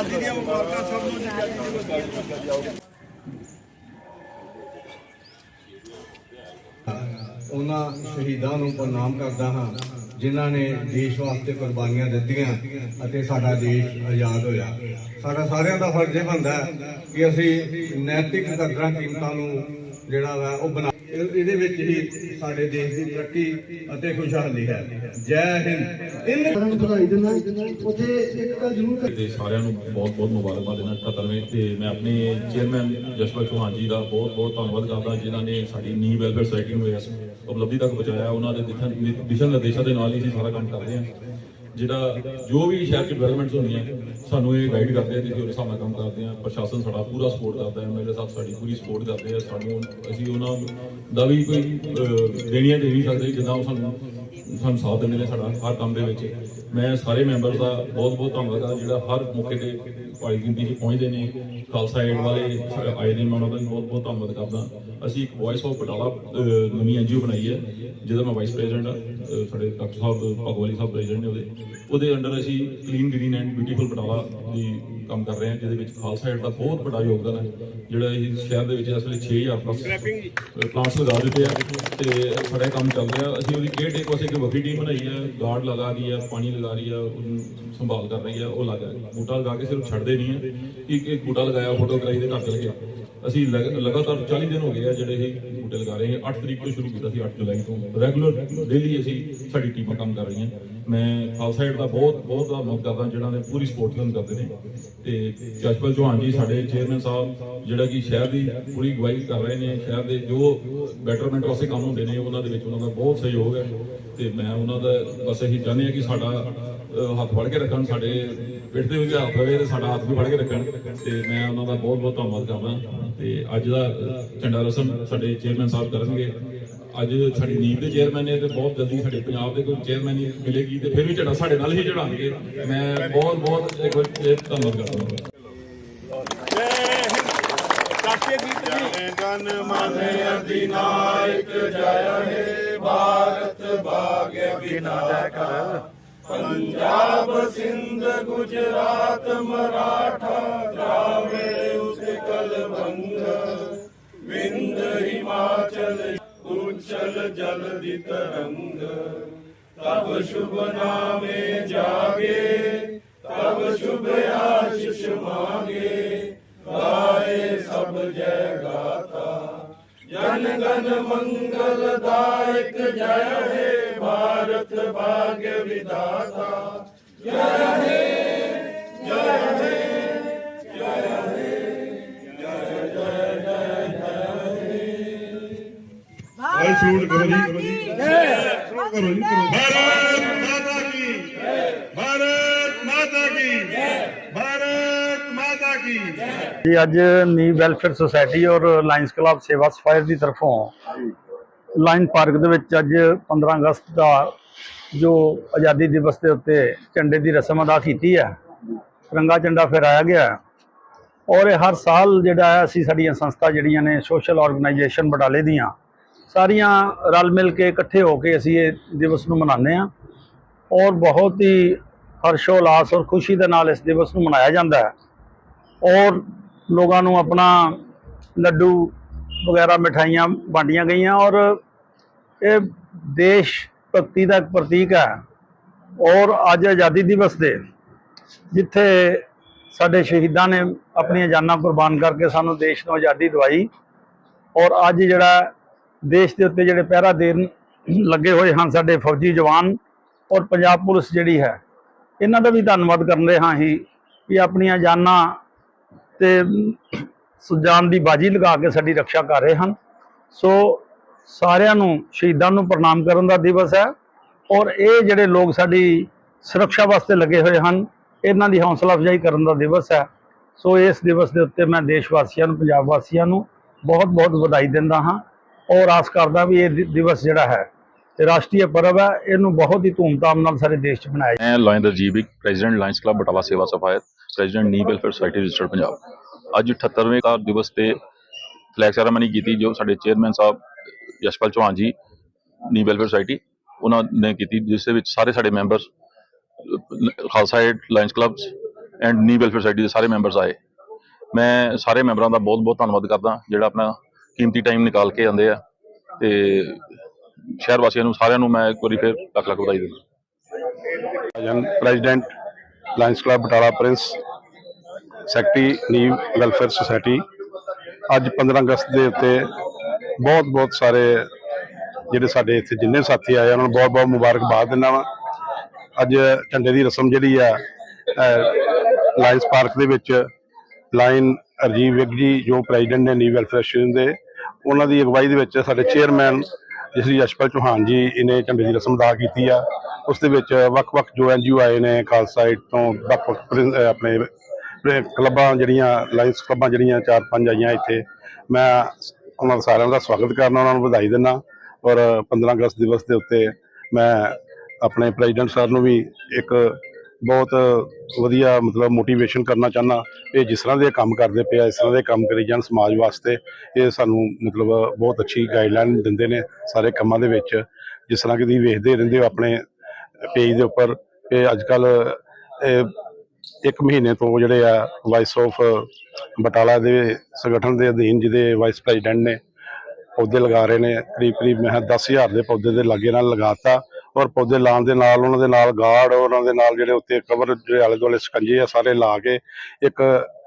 ਆਜ਼ਾਦੀ ਦੀਆਂ ਮੁਬਾਰਕਾਂ ਸਭ ਨੂੰ ਜੀ ਉਹਨਾਂ ਸ਼ਹੀਦਾਂ ਨੂੰ ਪ੍ਰਣਾਮ ਕਰਦਾ ਹਾਂ, ਜਿਨ੍ਹਾਂ ਨੇ ਦੇਸ਼ ਵਾਸਤੇ ਕੁਰਬਾਨੀਆਂ ਦਿੱਤੀਆਂ ਅਤੇ ਸਾਡਾ ਦੇਸ਼ ਆਜ਼ਾਦ ਹੋਇਆ। ਸਾਡਾ ਸਾਰਿਆਂ ਦਾ ਫਰਜ਼ ਇਹ ਬਣਦਾ ਕਿ ਅਸੀਂ ਨੈਤਿਕ ਕਦਰਾਂ ਕੀਮਤਾਂ ਨੂੰ ਜਿਹੜਾ ਵਾ ਉਹ ਬਣਾ ਇਹਦੇ ਵਿੱਚ ਹੀ ਸਾਡੇ ਦੇਸ਼ ਦੀ ਤਰੱਕੀ ਅਤੇ ਖੁਸ਼ਹਾਲੀ ਹੈ। ਜੈ ਹਿੰਦ। ਇਨ ਸਾਰਿਆਂ ਨੂੰ ਵਧਾਈ ਦਿੰਦਾ ਉੱਥੇ ਇੱਕ ਗੱਲ ਜ਼ਰੂਰ ਕਰ- ਤੇ ਸਾਰਿਆਂ ਨੂੰ ਬਹੁਤ ਬਹੁਤ ਮੁਬਾਰਕਬਾਦ ਦੇਣਾ 78ਵੇਂ ਤੇ ਮੈਂ ਆਪਣੇ ਚੇਅਰਮੈਨ ਜਸਪਾਲ ਚੌਹਾਨ ਜੀ ਦਾ ਬਹੁਤ ਬਹੁਤ ਧੰਨਵਾਦ ਕਰਦਾ ਜਿਨ੍ਹਾਂ ਨੇ ਸਾਡੀ ਨੀ ਵੈਲਫੇਅਰ ਸੁਸਾਇਟੀ ਨੂੰ ਇਸ ਉਪਲਬਧੀ ਤੱਕ ਪਹੁੰਚਾਇਆ। ਉਹਨਾਂ ਦੇ ਦਿਸ਼ਾ ਦਿਸ਼ਾ ਨਿਰਦੇਸ਼ਾਂ ਦੇ ਨਾਲ ਹੀ ਅਸੀਂ ਸਾਰਾ ਕੰਮ ਕਰਦੇ ਹਾਂ। ਜਿਹੜਾ ਜੋ ਵੀ ਸ਼ਹਿਰ 'ਚ ਡਿਵੈਲਪਮੈਂਟਸ ਹੁੰਦੀਆਂ, ਸਾਨੂੰ ਇਹ ਗਾਈਡ ਕਰਦੇ ਆ ਤੇ ਅਸੀਂ ਉਸ ਹਿਸਾਬ ਨਾਲ ਕੰਮ ਕਰਦੇ ਹਾਂ ਪ੍ਰਸ਼ਾਸਨ ਸਾਡਾ ਪੂਰਾ ਸਪੋਰਟ ਕਰਦਾ ਹੈ ਐਮਐਲਏ ਸਾਹਿਬ ਸਾਡੀ ਪੂਰੀ ਸਪੋਰਟ ਕਰਦੇ ਆ, ਸਾਨੂੰ ਅਸੀਂ ਉਹਨਾਂ ਦਾ ਵੀ ਕੋਈ ਦੇਣੀਆਂ ਦੇ ਨਹੀਂ ਸਕਦੇ, ਜਿੱਦਾਂ ਉਹ ਸਾਨੂੰ ਸਾਨੂੰ ਸਾਥ ਦਿੰਦੇ ਨੇ ਸਾਡਾ, ਹਰ ਕੰਮ ਦੇ ਵਿੱਚ। ਮੈਂ ਸਾਰੇ ਮੈਂਬਰ ਦਾ ਬਹੁਤ ਬਹੁਤ ਧੰਨਵਾਦ ਕਰਦਾ, ਜਿਹੜਾ ਹਰ ਮੌਕੇ ਤੇ ਭਾਰੀ ਗਿਣਤੀ 'ਚ ਪਹੁੰਚਦੇ ਨੇ ਖਾਲਸਾ ਏਡ ਵਾਲੇ ਆਏ ਨੇ ਮੈਂ ਉਹਨਾਂ ਦਾ ਵੀ ਬਹੁਤ ਬਹੁਤ ਧੰਨਵਾਦ ਕਰਦਾ। ਅਸੀਂ ਇੱਕ ਵੌਇਸ ਆਫ ਬਟਾਲਾ ਅਹ, ਨਵੀਂ ਐਨਜੀਓ ਬਣਾਈ ਹੈ ਜਿਹਦਾ ਮੈਂ ਵਾਈਸ ਪ੍ਰੈਜ਼ੀਡੈਂਟ ਹਾਂ ਸਾਡੇ ਡਾਕਟਰ ਸਾਹਿਬ ਭਗਵਾਲੀ ਸਾਹਿਬ ਪ੍ਰੈਜ਼ੀਡੈਂਟ ਨੇ ਉਹਦੇ। ਉਹਦੇ ਅੰਡਰ ਅਸੀਂ clean green and beautiful Batala ਦੀ ਕੰਮ ਕਰ ਰਹੇ ਹਾਂ ਜਿਹਦੇ ਵਿੱਚ ਖਾਲਸਾ ਏਡ ਦਾ ਬਹੁਤ ਵੱਡਾ ਯੋਗਦਾਨ ਹੈ। ਜਿਹੜਾ ਇਹ ਸ਼ਹਿਰ ਦੇ ਵਿੱਚ ਇਸ ਵੇਲੇ 6000 ਪਲੱਸ ਪਲਾਂਟਸ ਲਗਾ ਦਿੱਤੇ ਆ ਤੇ ਸਾਡਾ ਕੰਮ ਚੱਲ ਰਿਹਾ। ਅਸੀਂ ਉਹਦੀ ਕੇਅਰ ਟੇਕ ਵਾਸਤੇ ਇੱਕ ਵੱਖਰੀ ਟੀਮ ਬਣਾਈ ਹੈ ਗਾਰਡ ਲਗਾ ਰਹੀ ਹੈ ਪਾਣੀ ਲਗਾ ਰਹੀ ਹੈ ਉਹਨੂੰ ਸੰਭਾਲ ਕਰ ਰਹੀ ਹੈ ਉਹ ਲਗਾ ਬੂਟਾ ਲਗਾ ਕੇ ਸਿਰਫ ਛੱਡਦੇ ਨਹੀਂ ਹੈ ਕਿ ਇੱਕ ਬੂਟਾ ਲਗਾਇਆ ਫੋਟੋ ਕਰਾਈ ਦੇ ਘਰ ਚਲ ਗਿਆ। ਅਸੀਂ ਲਗ- ਲਗਾਤਾਰ 40 ਦਿਨ ਹੋ ਗਏ ਆ ਜਿਹੜੇ ਇਹ ਬੂਟੇ ਲਗਾ ਰਹੇ ਹਾਂ। 8 ਤਰੀਕ ਤੋਂ ਸ਼ੁਰੂ ਕੀਤਾ ਸੀ 8 ਜੁਲਾਈ ਤੋਂ। ਰੈਗੂਲਰ ਡੇਲੀ ਅਸੀਂ ਸਾਡੀ ਟੀਮਾਂ ਕੰਮ ਕਰ ਰਹੀਆਂ। ਮੈਂ ਖਾਲਸਾ ਏਡ ਦਾ ਬਹੁਤ ਬਹੁਤ ਧੰਨਵਾਦ ਕਰਦਾ ਜਿਹੜਾ ਨੇ ਪੂਰੀ ਸਪੋਰਟ ਕਰਦੇ ਨੇ। ਤੇ ਜਸਪਾਲ ਚੌਹਾਨ ਜੀ ਸਾਡੇ ਚੇਅਰਮੈਨ ਸਾਹਿਬ, ਜਿਹੜਾ ਕਿ ਸ਼ਹਿਰ ਦੀ ਪੂਰੀ ਗਵਾਹੀ ਕਰ ਰਹੇ ਨੇ, ਸ਼ਹਿਰ ਦੇ ਜੋ ਬੈਟਰਮੈਂਟ ਵਾਸਤੇ ਕੰਮ ਹੁੰਦੇ ਨੇ, ਉਹਨਾਂ ਦੇ ਵਿੱਚ ਉਹਨਾਂ ਦਾ ਬਹੁਤ ਸਹਿਯੋਗ ਹੈ। ਤੇ ਮੈਂ ਉਹਨਾਂ ਦਾ ਬਸ ਇਹੀ ਚਾਹੁੰਦੇ ਆ ਕਿ ਸਾਡਾ ਹੱਥ ਫੜ ਕੇ ਰੱਖਣ, ਸਾਡੇ ਪਿੱਠ ਦੇ ਵਿੱਚ ਹੱਥ ਰਵੇ ਤੇ ਸਾਡਾ ਹੱਥ ਵੀ ਫੜ ਕੇ ਰੱਖਣ। ਤੇ ਮੈਂ ਉਹਨਾਂ ਦਾ ਬਹੁਤ ਬਹੁਤ ਧੰਨਵਾਦ ਕਰਦਾ ਤੇ ਅੱਜ ਦਾ ਝੰਡਾ ਰਸਮ ਸਾਡੇ ਚੇਅਰਮੈਨ ਸਾਹਿਬ ਕਰਨਗੇ। ਅੱਜ ਸਾਡੀ ਨੀਂਦ ਦੇ ਚੇਅਰਮੈਨ ਨੇ ਤੇ ਬਹੁਤ ਜਲਦੀ ਸਾਡੇ ਪੰਜਾਬ ਦੇ ਕੋਈ ਚੇਅਰਮੈਨ ਮਿਲੇਗੀ ਤੇ ਫਿਰ ਵੀ ਝੰਡਾ ਸਾਡੇ ਨਾਲ ਹੀ ਚੜਾਉਣਗੇ ਮੈਂ ਬਹੁਤ ਬਹੁਤ ਇੱਕ ਵਾਰ ਧੰਨਵਾਦ ਕਰਦਾ ਰਾਸ਼ਟਰੀ ਗੀਤ ਮਨ ਅਧਿਨਾਇਕ ਜੈ ਹੇ। ਭਾਰਤ ਭਾਗਯ ਵਿਨਾਇਕ ਪੰਜਾਬ ਸਿੰਧ ਗੁਜਰਾਤ ਮਰਾਠਾ ਦਰਾਵਿੜ ਉਤਕਲ ਵੰਗ ਦੀ ਤਰੰਗ। ਤਬ ਸ਼ੁਭ ਨਾਮੇ ਜਾਗੇ ਤਬ ਸ਼ੁਭ ਆਸ਼ਿਸ਼ ਮਾਗੇ। ਗਾਏ ਸਭ ਜੈ ਗਾਤਾ। ਜਨ ਗਨ ਮੰਗਲ ਦਾਇਕ ਜੈ ਹੇ, ਭਾਰਤ ਭਾਗ ਵਿਦਾਤਾ ਸ਼ੂਟ ਕਰੋ ਜੀ। ਕਰੋ ਜੀ ਸ਼ੁਰੂ ਕਰੋ ਜੀ। ਕਰੋ ਭਾਰਤ ਮਾਤਾ ਕੀ। ਭਾਰਤ ਮਾਤਾ ਕੀ। ਭਾਰਤ ਮਾਤਾ ਕੀ। ਜੀ ਅੱਜ ਨੀ ਵੈਲਫੇਅਰ ਸੁਸਾਇਟੀ ਔਰ ਲਾਇਨਸ ਕਲੱਬ ਸੇਵਾ ਸਫਾਇਰ ਦੀ ਤਰਫੋਂ ਲਾਇਨ ਪਾਰਕ ਦੇ ਵਿੱਚ ਅੱਜ 15 ਅਗਸਤ ਦਾ ਜੋ ਆਜ਼ਾਦੀ ਦਿਵਸ ਦੇ ਉੱਤੇ ਝੰਡੇ ਦੀ ਰਸਮ ਅਦਾ ਕੀਤੀ ਹੈ ਤਿਰੰਗਾ ਝੰਡਾ ਫਹਿਰਾਇਆ ਗਿਆ ਹੈ। ਔਰ ਇਹ ਹਰ ਸਾਲ ਜਿਹੜਾ ਹੈ ਅਸੀਂ ਸਾਡੀਆਂ ਸੰਸਥਾ ਜਿਹੜੀਆਂ ਨੇ ਸੋਸ਼ਲ ਆਰਗੇਨਾਈਜੇਸ਼ਨ ਬਟਾਲੇ ਦੀਆਂ ਸਾਰੀਆਂ ਰਲ ਮਿਲ ਕੇ ਇਕੱਠੇ ਹੋ ਕੇ ਅਸੀਂ ਇਹ ਦਿਵਸ ਨੂੰ ਮਨਾਉਂਦੇ ਹਾਂ ਔਰ ਬਹੁਤ ਹੀ ਹਰਸ਼ੋਲਾਸ ਔਰ ਖੁਸ਼ੀ ਦੇ ਨਾਲ ਇਸ ਦਿਵਸ ਨੂੰ ਮਨਾਇਆ ਜਾਂਦਾ ਹੈ। ਔਰ ਲੋਕਾਂ ਨੂੰ ਆਪਣਾ ਲੱਡੂ ਵਗੈਰਾ ਮਠਾਈਆਂ ਵੰਡੀਆਂ ਗਈਆਂ ਔਰ ਇਹ ਦੇਸ਼ ਭਗਤੀ ਦਾ ਇੱਕ ਪ੍ਰਤੀਕ ਹੈ ਔਰ ਅੱਜ ਆਜ਼ਾਦੀ ਦਿਵਸ ਦੇ ਜਿੱਥੇ ਸਾਡੇ ਸ਼ਹੀਦਾਂ ਨੇ ਆਪਣੀਆਂ ਜਾਨਾਂ ਕੁਰਬਾਨ ਕਰਕੇ ਸਾਨੂੰ ਦੇਸ਼ ਨੂੰ ਆਜ਼ਾਦੀ ਦਿਵਾਈ ਔਰ ਅੱਜ ਜਿਹੜਾ ਦੇਸ਼ ਦੇ ਉੱਤੇ ਜਿਹੜੇ ਪਹਿਰਾ ਦੇਣ ਲੱਗੇ ਹੋਏ ਹਨ ਸਾਡੇ ਫੌਜੀ ਜਵਾਨ ਔਰ ਪੰਜਾਬ ਪੁਲਿਸ ਜਿਹੜੀ ਹੈ, ਇਹਨਾਂ ਦਾ ਵੀ ਧੰਨਵਾਦ ਕਰਦੇ ਹਾਂ ਹੀ ਵੀ ਆਪਣੀਆਂ ਜਾਨਾਂ ਤੇ ਸੁਜਾਨ ਦੀ ਬਾਜੀ ਲਗਾ ਕੇ ਸਾਡੀ ਰੱਖਿਆ ਕਰ ਰਹੇ ਹਨ। ਸੋ ਸਾਰਿਆਂ ਨੂੰ ਸ਼ਹੀਦਾਂ ਨੂੰ ਪ੍ਰਣਾਮ ਕਰਨ ਦਾ ਦਿਵਸ ਹੈ ਔਰ ਇਹ ਜਿਹੜੇ ਲੋਕ ਸਾਡੀ ਸੁਰੱਖਿਆ ਵਾਸਤੇ ਲੱਗੇ ਹੋਏ ਹਨ, ਇਹਨਾਂ ਦੀ ਹੌਸਲਾ ਅਫਜ਼ਾਈ ਕਰਨ ਦਾ ਦਿਵਸ ਹੈ। ਸੋ ਇਸ ਦਿਵਸ ਦੇ ਉੱਤੇ ਮੈਂ ਦੇਸ਼ ਵਾਸੀਆਂ ਨੂੰ, ਪੰਜਾਬ ਵਾਸੀਆਂ ਨੂੰ ਬਹੁਤ ਬਹੁਤ ਵਧਾਈ ਦਿੰਦਾ ਹਾਂ। ਔਰ ਆਸ ਕਰਦਾ ਵੀ ਇਹ ਦਿਵਸ ਜਿਹੜਾ ਹੈ ਤੇ ਰਾਸ਼ਟਰੀ ਪਰਵ ਹੈ, ਇਹਨੂੰ ਬਹੁਤ ਹੀ ਧੂਮਧਾਮ ਨਾਲ ਸਾਰੇ ਦੇਸ਼ 'ਚ ਮਨਾਇਆ ਮੈਂ lion Rajiv president lions club Batala ਸੇਵਾ ਸਫਾਇਤ ਪ੍ਰੈਜ਼ੀਡੈਂਟ ਨੀ ਵੈਲਫੇਅਰ ਸੁਸਾਇਟੀ ਰਜਿਸਟਰਡ ਪੰਜਾਬ। ਅੱਜ 78ਵੇਂ ਕਾਰ ਦਿਵਸ ਤੇ ਫਲੈਗ ਸੈਰਾਮਨੀ ਕੀਤੀ, ਜੋ ਸਾਡੇ ਚੇਅਰਮੈਨ ਸਾਹਿਬ ਯਸ਼ਪਾਲ ਚੌਹਾਨ ਜੀ ਨੀ ਵੈਲਫੇਅਰ ਸੁਸਾਇਟੀ, ਉਹਨਾਂ ਨੇ ਕੀਤੀ, ਜਿਸ ਦੇ ਵਿੱਚ ਸਾਰੇ ਸਾਡੇ members, Khalsa aid lions clubs and ਨੀ ਵੈਲਫੇਅਰ ਸੁਸਾਇਟੀ ਦੇ ਸਾਰੇ ਮੈਂਬਰਸ ਆਏ। ਮੈਂ ਸਾਰੇ ਮੈਂਬਰਾਂ ਦਾ ਬਹੁਤ ਬਹੁਤ ਧੰਨਵਾਦ ਕਰਦਾ, ਜਿਹੜਾ ਆਪਣਾ ਕੀਮਤੀ ਟਾਈਮ ਨਿਕਾਲ ਕੇ ਆਉਂਦੇ ਆ ਤੇ ਸ਼ਹਿਰ ਵਾਸੀਆਂ ਨੂੰ ਸਾਰਿਆਂ ਨੂੰ ਮੈਂ ਇੱਕ ਵਾਰੀ ਫਿਰ ਲੱਖ ਲੱਖ ਵਧਾਈ ਦਿੰਦਾ। ਜਨ president lions club Batala Prince secretary ਨੀਵ welfare society ਅੱਜ 15 ਅਗਸਤ ਦੇ ਉੱਤੇ ਬਹੁਤ ਬਹੁਤ ਸਾਰੇ ਜਿਹੜੇ ਸਾਡੇ ਇੱਥੇ ਜਿੰਨੇ ਸਾਥੀ ਆਏ ਉਹਨਾਂ ਨੂੰ ਬਹੁਤ ਬਹੁਤ ਮੁਬਾਰਕਬਾਦ ਦਿੰਦਾ ਵਾਂ। ਅੱਜ ਝੰਡੇ ਦੀ ਰਸਮ ਜਿਹੜੀ ਆ ਲਾਇਨਸ ਪਾਰਕ ਦੇ ਵਿੱਚ ਲਾਇਨ ਅਰਜੀਵ ਵਿਗ ਜੀ, ਜੋ ਪ੍ਰੈਜ਼ੀਡੈਂਟ ਨੇ ਨੀ ਵੈਲਫੇਅਰ ਐਸੋਸੀਏਸ਼ਨ ਦੇ, ਉਹਨਾਂ ਦੀ ਅਗਵਾਈ ਦੇ ਵਿੱਚ ਸਾਡੇ ਚੇਅਰਮੈਨ ਜਿਸਰੀ ਯਸ਼ਪਾਲ ਚੌਹਾਨ ਜੀ ਇਹਨੇ ਝੰਡੇ ਦੀ ਰਸਮ ਅਦਾ ਕੀਤੀ ਆ। ਉਸ ਦੇ ਵਿੱਚ ਵੱਖ-ਵੱਖ ਜੋ ਐਨਜੀਓ ਆਏ ਨੇ, ਖਾਲਸਾ ਏਡ ਤੋਂ ਵੱਖ-ਵੱਖ ਆਪਣੇ ਕਲੱਬਾਂ ਜਿਹੜੀਆਂ ਲਾਇੰਸ ਕਲੱਬਾਂ ਜਿਹੜੀਆਂ ਚਾਰ ਪੰਜ ਆਈਆਂ ਇੱਥੇ। ਮੈਂ ਉਹਨਾਂ ਦਾ ਸਾਰਿਆਂ ਦਾ ਸਵਾਗਤ ਕਰਨਾ, ਉਹਨਾਂ ਨੂੰ ਵਧਾਈ ਦਿੰਦਾ ਔਰ 15 ਅਗਸਤ ਦਿਵਸ ਦੇ ਉੱਤੇ ਮੈਂ ਆਪਣੇ ਪ੍ਰੈਜ਼ੀਡੈਂਟ ਸਰ ਨੂੰ ਵੀ ਇੱਕ ਬਹੁਤ ਵਧੀਆ ਮਤਲਬ ਮੋਟੀਵੇਸ਼ਨ ਕਰਨਾ ਚਾਹੁੰਦਾ। ਇਹ ਜਿਸ ਤਰ੍ਹਾਂ ਦੇ ਕੰਮ ਕਰਦੇ ਪਿਆ ਇਸ ਤਰ੍ਹਾਂ ਦੇ ਕੰਮ ਕਰੀ ਜਾਣ ਸਮਾਜ ਵਾਸਤੇ, ਇਹ ਸਾਨੂੰ ਮਤਲਬ ਬਹੁਤ ਅੱਛੀ ਗਾਈਡਲਾਈਨ ਦਿੰਦੇ ਨੇ ਸਾਰੇ ਕੰਮਾਂ ਦੇ ਵਿੱਚ। ਜਿਸ ਤਰ੍ਹਾਂ ਕਿ ਤੁਸੀਂ ਵੇਖਦੇ ਰਹਿੰਦੇ ਹੋ ਆਪਣੇ ਪੇਜ ਦੇ ਉੱਪਰ, ਇਹ ਅੱਜ ਕੱਲ ਇੱਕ ਮਹੀਨੇ ਤੋਂ ਜਿਹੜੇ ਆ ਵਾਈਸ ਆਫ ਬਟਾਲਾ ਦੇ ਸੰਗਠਨ ਦੇ ਅਧੀਨ ਜਿਹਦੇ ਵਾਈਸ ਪ੍ਰੈਜ਼ੀਡੈਂਟ ਨੇ ਪੌਦੇ ਲਗਾ ਰਹੇ ਨੇ ਕਰੀਬ ਕਰੀਬ ਮੈਂ 10000 ਦੇ ਪੌਦੇ ਦੇ ਲਾਗੇ ਨਾਲ ਲਗਾਤਾ ਔਰ ਪੌਦੇ ਲਾਉਣ ਦੇ ਨਾਲ, ਉਹਨਾਂ ਦੇ ਨਾਲ ਗਾਰਡ, ਉਹਨਾਂ ਦੇ ਨਾਲ ਜਿਹੜੇ ਉੱਤੇ ਕਵਰ ਜਿਹੜੇ ਆਲੇ ਦੁਆਲੇ ਸਕੰਜੇ ਆ ਸਾਰੇ ਲਾ ਕੇ ਇੱਕ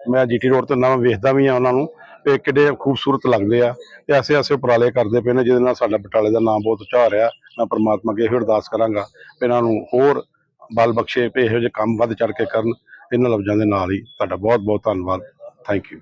ਮੈਂ ਜੀਟੀ ਰੋਡ ਤੇ ਨਾ ਵੇਖਦਾ ਵੀ ਆ ਉਹਨਾਂ ਨੂੰ ਤੇ ਕਿੱਡੇ ਖੂਬਸੂਰਤ ਲੱਗਦੇ ਆ। ਤੇ ਐਸੇ ਐਸੇ ਉਪਰਾਲੇ ਕਰਦੇ ਪਏ ਨੇ, ਜਿਹਦੇ ਨਾਲ ਸਾਡਾ ਬਟਾਲੇ ਦਾ ਨਾਮ ਬਹੁਤ ਉੱਚਾ ਹੋ ਰਿਹਾ। ਮੈਂ ਪਰਮਾਤਮਾ ਅੱਗੇ ਇਹੋ ਅਰਦਾਸ ਕਰਾਂਗਾ ਵੀ ਇਹਨਾਂ ਨੂੰ ਹੋਰ ਬਲ ਬਖਸ਼ੇ, ਵੀ ਇਹੋ ਜਿਹੇ ਕੰਮ ਵੱਧ ਚੜ ਕੇ ਕਰਨ। ਇਹਨਾਂ ਲਫ਼ਜ਼ਾਂ ਦੇ ਨਾਲ ਹੀ ਤੁਹਾਡਾ ਬਹੁਤ ਬਹੁਤ ਧੰਨਵਾਦ। Thank you